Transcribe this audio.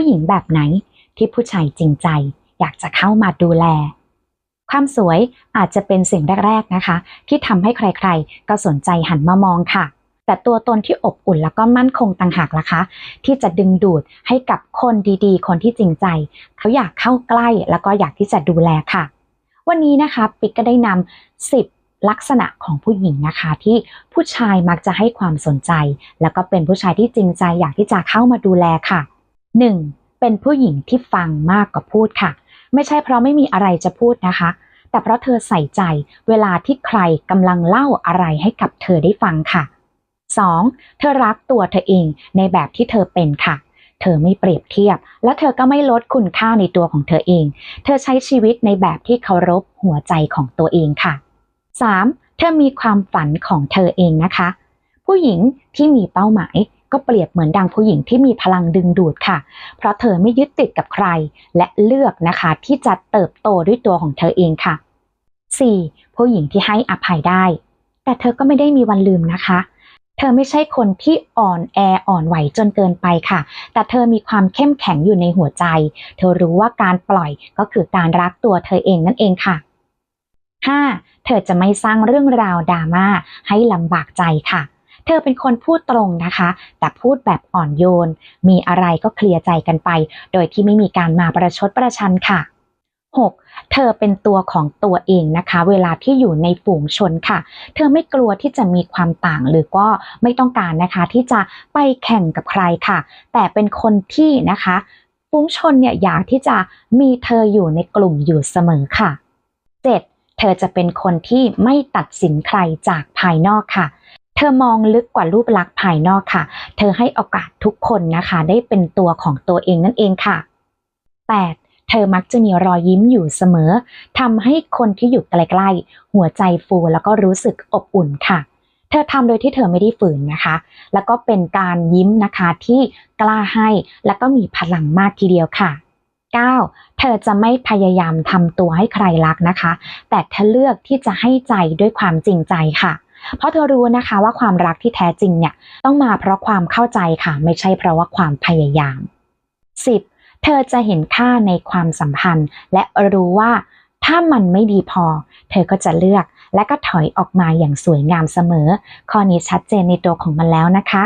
ผู้หญิงแบบไหนที่ผู้ชายจริงใจ อยากจะเข้ามาดูแล ความสวยอาจจะเป็นสิ่งแรก ๆนะคะ ที่ทำให้ใครๆ ก็สนใจหันมามองค่ะ แต่ตัวตนที่อบอุ่นแล้วก็มั่นคงต่างหากล่ะคะ ที่จะดึงดูดให้กับคนดีๆ คนที่จริงใจ เขาอยากเข้าใกล้แล้วก็อยากที่จะดูแลค่ะ วันนี้นะคะปิ๊กก็ได้นำ10ลักษณะของผู้หญิงนะคะที่ผู้ชายมักจะให้ความสนใจ แล้วก็เป็นผู้ชายที่จริงใจอยากที่จะเข้ามาดูแลค่ะ 1. เป็นผู้หญิงที่ฟังมากกว่าพูดค่ะ ไม่ใช่เพราะไม่มีอะไรจะพูดนะคะ แต่เพราะเธอใส่ใจเวลาที่ใครกำลังเล่าอะไรให้กับเธอได้ฟังค่ะ 2. เธอรักตัวเธอเองในแบบที่เธอเป็นค่ะ เธอไม่เปรียบเทียบ และเธอก็ไม่ลดคุณค่าในตัวของเธอเอง เธอใช้ชีวิตในแบบที่เคารพหัวใจของตัวเองค่ะ 3. เธอมีความฝันของเธอเองนะคะ ผู้หญิงที่มีเป้าหมาย ก็เปรียบเหมือนดังผู้หญิงที่มีพลังดึงดูดค่ะ เพราะเธอไม่ยึดติดกับใคร และเลือกนะคะที่จะเติบโตด้วยตัวของเธอเองค่ะ 4. ผู้หญิงที่ให้อภัยได้ แต่เธอก็ไม่ได้มีวันลืมนะคะ เธอไม่ใช่คนที่อ่อนแออ่อนไหวจนเกินไปค่ะ แต่เธอมีความเข้มแข็งอยู่ในหัวใจ เธอรู้ว่าการปล่อยก็คือการรักตัวเธอเองนั่นเองค่ะ 5. เธอจะไม่สร้างเรื่องราวดราม่าให้ลำบากใจค่ะ เธอเป็นคนพูดตรงนะคะ แต่พูดแบบอ่อนโยน มีอะไรก็เคลียร์ใจกันไป โดยที่ไม่มีการมาประชดประชันค่ะ 6. เธอเป็นตัวของตัวเองนะคะ เวลาที่อยู่ในฝูงชนค่ะ เธอไม่กลัวที่จะมีความต่างหรือก็ไม่ต้องการนะคะที่จะไปแข่งกับใครค่ะ แต่เป็นคนที่นะคะฝูงชนเนี่ยอยากที่จะมีเธออยู่ในกลุ่มอยู่เสมอค่ะ 7. เธอจะเป็นคนที่ไม่ตัดสินใครจากภายนอกค่ะ เธอมองลึกกว่ารูปลักษณ์ภายนอกค่ะ เธอให้โอกาสทุกคนนะคะ ได้เป็นตัวของตัวเองนั่นเองค่ะ 8. เธอมักจะมีรอยยิ้มอยู่เสมอ ทำให้คนที่อยู่ใกล้ๆ หัวใจฟูแล้วก็รู้สึกอบอุ่นค่ะ เธอทำโดยที่เธอไม่ได้ฝืนนะคะ แล้วก็เป็นการยิ้มนะคะที่กล้าให้แล้วก็มีพลังมากทีเดียวค่ะ 9. เธอจะไม่พยายามทำตัวให้ใครรักนะคะ แต่เธอเลือกที่จะให้ใจด้วยความจริงใจค่ะ เพราะเธอรู้นะคะว่าความรักที่แท้จริงเนี่ยต้องมาเพราะความเข้าใจค่ะ ไม่ใช่เพราะว่าความพยายาม 10. เธอจะเห็นค่าในความสัมพันธ์ และรู้ว่าถ้ามันไม่ดีพอ เธอก็จะเลือกและก็ถอยออกมาอย่างสวยงามเสมอ ข้อนี้ชัดเจนในตัวของมันแล้วนะคะ